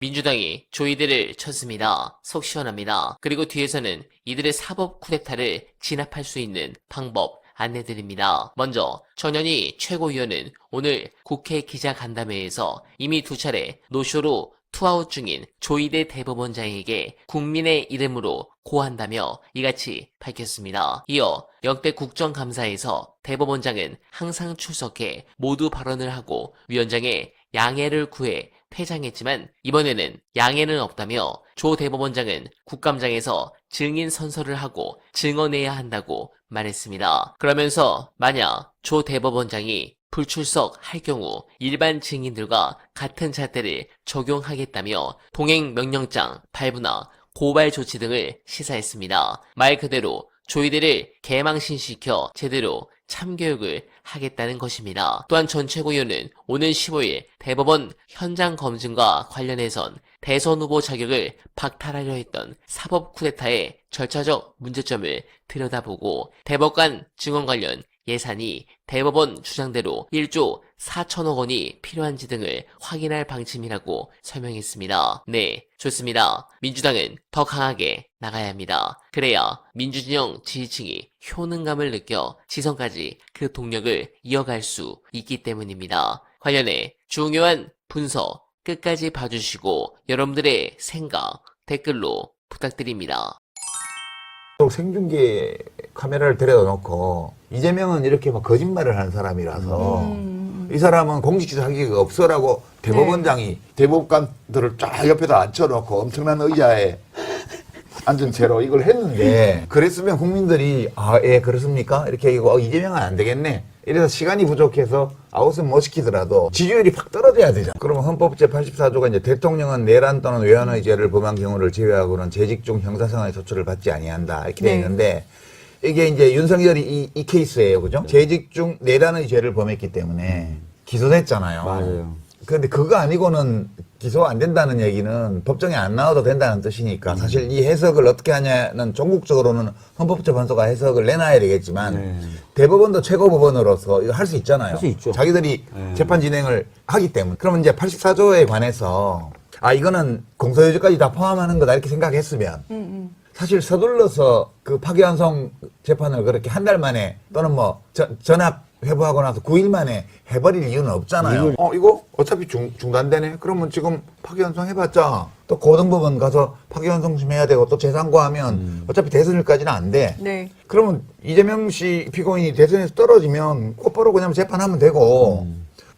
민주당이 조이들을 쳤습니다. 속 시원합니다. 그리고 뒤에서는 이들의 사법 쿠데타를 진압할 수 있는 방법 안내드립니다. 먼저 전현희 최고위원은 오늘 국회 기자간담회에서 이미 두 차례 노쇼로 투아웃 중인 조이대 대법원장에게 국민의 이름으로 고한다며 이같이 밝혔습니다. 이어 역대 국정감사에서 대법원장은 항상 출석해 모두 발언을 하고 위원장의 양해를 구해 퇴장했지만 이번에는 양해는 없다며 조 대법원장은 국감장에서 증인 선서를 하고 증언해야 한다고 말했습니다. 그러면서 만약 조 대법원장이 불출석 할 경우 일반 증인들과 같은 잣대를 적용하겠다며 동행 명령장 발부나 고발 조치 등을 시사했습니다. 말 그대로 조이들을 개망신시켜 제대로 참교육을 하겠다는 것입니다. 또한 전 최고위원은 오는 15일 대법원 현장 검증과 관련해선 대선 후보 자격을 박탈하려 했던 사법 쿠데타의 절차적 문제점을 들여다보고 대법관 증언 관련 예산이 대법원 주장대로 1조 4천억 원이 필요한지 등을 확인할 방침이라고 설명했습니다. 네, 좋습니다. 민주당은 더 강하게 나가야 합니다. 그래야 민주진영 지지층이 효능감을 느껴 지성까지 그 동력을 이어갈 수 있기 때문입니다. 관련해 중요한 분석 끝까지 봐주시고 여러분들의 생각 댓글로 부탁드립니다. 또 생중계 카메라를 데려다 놓고 이재명은 이렇게 막 거짓말을 하는 사람이라서 음. 이 사람은 공직지 자격이 없어라고 대법원장이 대법관들을 쫙 옆에다 앉혀놓고 엄청난 의자에 앉은 채로 이걸 했는데 그랬으면 국민들이 아 예 그렇습니까? 이렇게 얘기하고 어, 이재명은 안 되겠네 이래서 시간이 부족해서 아웃은 못 시키더라도 지지율이 팍 떨어져야 되잖아. 그러면 헌법 제84조가 이제 대통령은 내란 또는 외환의 죄를 범한 경우를 제외하고는 재직 중 형사상의 조처를 받지 아니한다. 이렇게 돼 네. 있는데 이게 이제 윤석열이 이, 이 케이스예요. 그죠? 재직 중 내란의 죄를 범했기 때문에 기소됐잖아요. 맞아요. 그런데 그거 아니고는 기소 안 된다는 얘기는 법정에 안 나와도 된다는 뜻이니까 사실 이 해석을 어떻게 하냐는 전국적으로는 헌법재판소가 해석을 내놔야 되겠지만 네. 대법원도 최고법원으로서 이거 할 수 있잖아요. 할수 있죠. 자기들이 네. 재판 진행을 하기 때문에. 그러면 이제 84조에 관해서 아 이거는 공소유지까지 다 포함하는 거다 이렇게 생각했으면 음, 사실 서둘러서 그 파기환송 재판을 그렇게 한 달 만에 또는 뭐 전, 전압 회부하고 나서 9일 만에 해버릴 이유는 없잖아요. 어 이거 어차피 중, 중단되네. 그러면 지금 파기환송 해봤자 또 고등법원 가서 파기환송 좀 해야 되고 또 재상고하면 어차피 대선일까지는 안 돼. 네. 그러면 이재명 씨 피고인이 대선에서 떨어지면 곧바로 그냥 재판하면 되고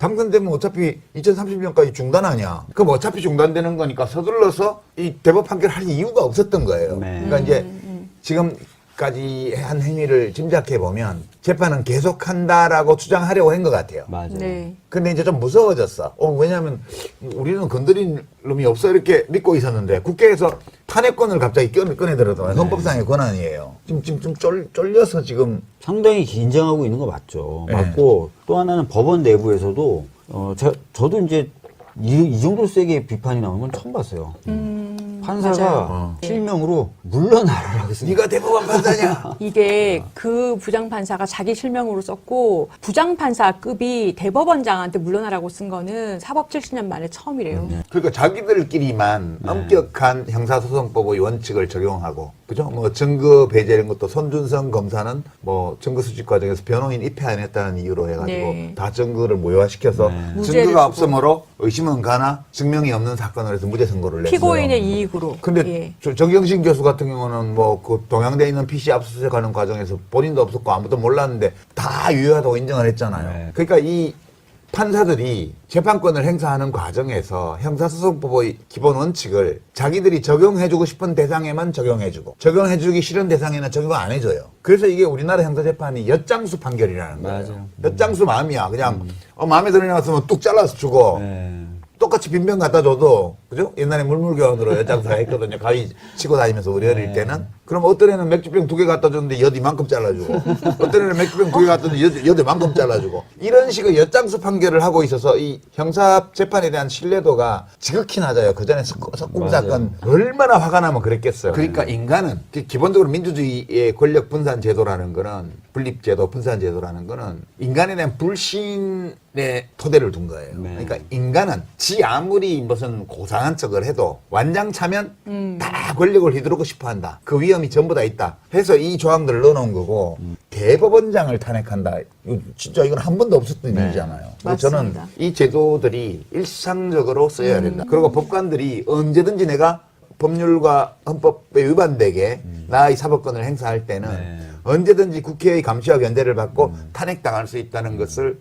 당선되면 어차피 2030년까지 중단 하냐. 그럼 어차피 중단되는 거니까 서둘러서 이 대법 판결을 할 이유가 없었던 거예요. 네. 그러니까 이제 지금까지 한 행위를 짐작해 보면 재판은 계속한다라고 주장하려고 한 것 같아요. 맞아요. 네. 근데 이제 좀 무서워졌어. 어, 왜냐하면 우리는 건드린 놈이 없어 이렇게 믿고 있었는데 국회에서 탄핵권을 갑자기 꺼내, 꺼내들었더니 헌법상의 권한이에요. 지금 지금 좀 쫄, 쫄려서 지금 상당히 긴장하고 있는 거 맞죠. 네. 맞고 또 하나는 법원 내부에서도 어, 저, 저도 이제 이, 이 정도 세게 비판이 나오는 건 처음 봤어요. 음, 판사가 맞아요. 실명으로 물러나라라고 했습니다. 네가 대법원 판사냐? 이게 그 부장판사가 자기 실명으로 썼고 부장판사급이 대법원장한테 물러나라고 쓴 거는 사법 70년 만에 처음이래요. 그러니까 자기들끼리만 네. 엄격한 형사소송법의 원칙을 적용하고 그죠? 뭐 증거 배제 이런 것도 손준성 검사는 뭐 증거 수집 과정에서 변호인 입회 안 했다는 이유로 해가지고 네. 다 증거를 모여시켜서 네. 무죄를 증거가 주고. 없으므로 의심은 가나 증명이 없는 사건을 해서 무죄 선고를 냈어요. 피고인의 이익으로. 근데 예. 저- 정경심 교수 같은 경우는 뭐 그 동양대에 있는 PC 압수수색하는 과정에서 본인도 없었고 아무도 몰랐는데 다 유효하다고 인정을 했잖아요. 네. 그러니까 이 판사들이 재판권을 행사하는 과정에서 형사소송법의 기본 원칙을 자기들이 적용해주고 싶은 대상에만 적용해주고 적용해주기 싫은 대상에는 적용 안 해줘요. 그래서 이게 우리나라 형사재판이 엿장수 판결이라는 거예요. 맞아요. 엿장수 마음이야. 그냥 어, 마음에 들어놨으면 뚝 잘라서 주고 네. 똑같이 빈병 갖다 줘도 그죠? 옛날에 물물교환으로 엿장사 했거든요. 가위 치고 다니면서 우리 어릴 때는. 그럼 어떤 애는 맥주병 두 개 갖다 줬는데 엿 이만큼 잘라주고 어떤 애는 맥주병 두 개 갖다 줬는데 엿, 엿 이만큼 잘라주고 이런 식의 엿장수 판결을 하고 있어서 이 형사 재판에 대한 신뢰도가 지극히 낮아요. 그 전에 석궁. 사건 얼마나 화가 나면 그랬겠어요. 그러니까 인간은 기- 기본적으로 민주주의의 권력 분산 제도라는 거는 분립제도, 분산제도라는 거는 인간에 대한 불신의 토대를 둔 거예요. 네. 그러니까 인간은 지 아무리 무슨 고상한 척을 해도 완장 차면 다 권력을 휘두르고 싶어 한다. 그 위험이 전부 다 있다. 해서 이 조항들을 넣어놓은 거고 대법원장을 탄핵한다. 이거 진짜 이건 한 번도 없었던 네. 일이잖아요. 저는 맞습니다. 이 제도들이 일상적으로 써야 된다. 그리고 법관들이 언제든지 내가 법률과 헌법에 위반되게 나의 사법권을 행사할 때는 네. 언제든지 국회의 감시와 견제를 받고 탄핵당할 수 있다는 것을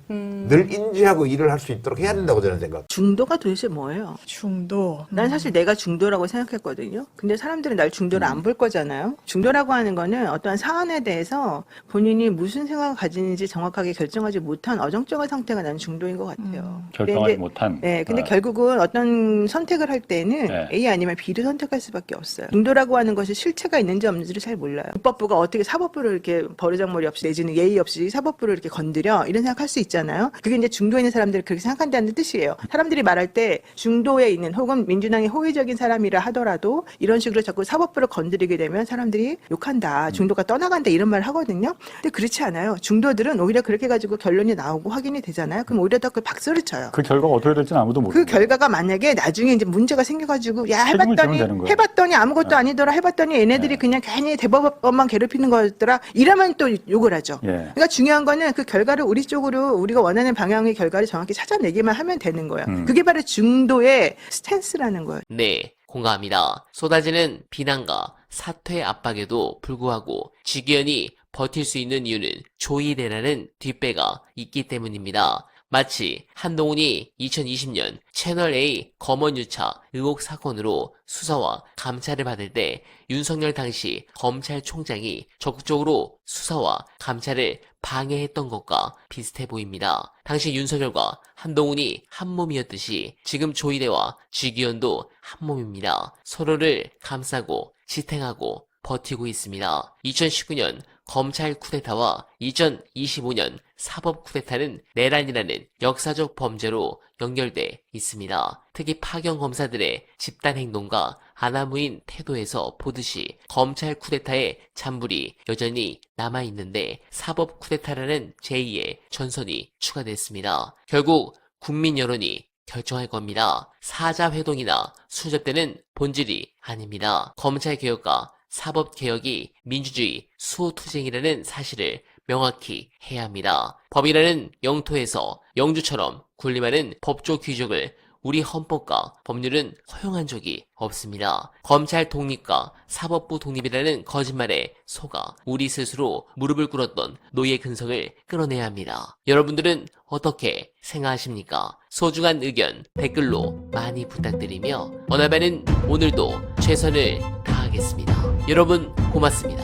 늘 인지하고 일을 할 수 있도록 해야 된다고 저는 생각. 중도가 도대체 뭐예요? 중도. 난 사실 내가 중도라고 생각했거든요. 근데 사람들은 날 중도를 안 볼 거잖아요. 중도라고 하는 거는 어떠한 사안에 대해서 본인이 무슨 생각을 가지는지 정확하게 결정하지 못한 어정쩡한 상태가 나는 중도인 것 같아요. 근데 결정하지 이제- 못한. 네, 근데 어, 결국은 어떤 선택을 할 때는 네. A 아니면 B를 선택할 수밖에 없어요. 중도라고 하는 것이 실체가 있는지 없는지를 잘 몰라요. 입법부가 어떻게 사법부를 이렇게 버르장머리 없이 내지는 예의 없이 사법부를 이렇게 건드려 이런 생각할 수 있잖아요. 그게 이제 중도에 있는 사람들이 그렇게 생각한다는 뜻이에요. 사람들이 말할 때 중도에 있는 혹은 민주당의 호의적인 사람이라 하더라도 이런 식으로 자꾸 사법부를 건드리게 되면 사람들이 욕한다. 중도가 떠나간다 이런 말을 하거든요. 근데 그렇지 않아요. 중도들은 오히려 그렇게 가지고 결론이 나오고 확인이 되잖아요. 그럼 오히려 더 그 박수를 쳐요. 그 결과가 어떻게 될지는 아무도 모르고. 그 결과가 만약에 나중에 이제 문제가 생겨가지고 야 해봤더니. 해봤더니 아무것도 네. 아니더라 해봤더니 얘네들이 그냥 괜히 대법원만 괴롭히는 거였더라 이러면 또 욕을 하죠. 예. 그러니까 중요한 거는 그 결과를 우리 쪽으로 우리가 원하는 방향의 결과를 정확히 찾아내기만 하면 되는 거예요. 음. 그게 바로 중도의 스탠스라는 거예요. 네, 공감합니다. 쏟아지는 비난과 사퇴 압박에도 불구하고 지기현이 버틸 수 있는 이유는 조이래라는 뒷배가 있기 때문입니다. 마치 한동훈이 2020년 채널A 검언유착 의혹 사건으로 수사와 감찰을 받을 때 윤석열 당시 검찰총장이 적극적으로 수사와 감찰을 방해했던 것과 비슷해 보입니다. 당시 윤석열과 한동훈이 한 몸이었듯이 지금 조이대와 쥐기현도 한 몸입니다. 서로를 감싸고 지탱하고 버티고 있습니다. 2019년 검찰 쿠데타와 2025년 사법 쿠데타는 내란이라는 역사적 범죄로 연결돼 있습니다. 특히 파견 검사들의 집단 행동과 아나무인 태도에서 보듯이 검찰 쿠데타의 잔불이 여전히 남아 있는데 사법 쿠데타라는 제2의 전선이 추가됐습니다. 결국 국민 여론이 결정할 겁니다. 사자 회동이나 수접되는 본질이 아닙니다. 검찰 개혁과 사법 개혁이 민주주의 수호투쟁이라는 사실을 명확히 해야 합니다. 법이라는 영토에서 영주처럼 군림하는 법조 귀족을 우리 헌법과 법률은 허용한 적이 없습니다. 검찰 독립과 사법부 독립이라는 거짓말에 속아 우리 스스로 무릎을 꿇었던 노예 근성을 끌어내야 합니다. 여러분들은 어떻게 생각하십니까? 소중한 의견 댓글로 많이 부탁드리며 어나바는 오늘도 최선을 다 하겠습니다. 여러분 고맙습니다.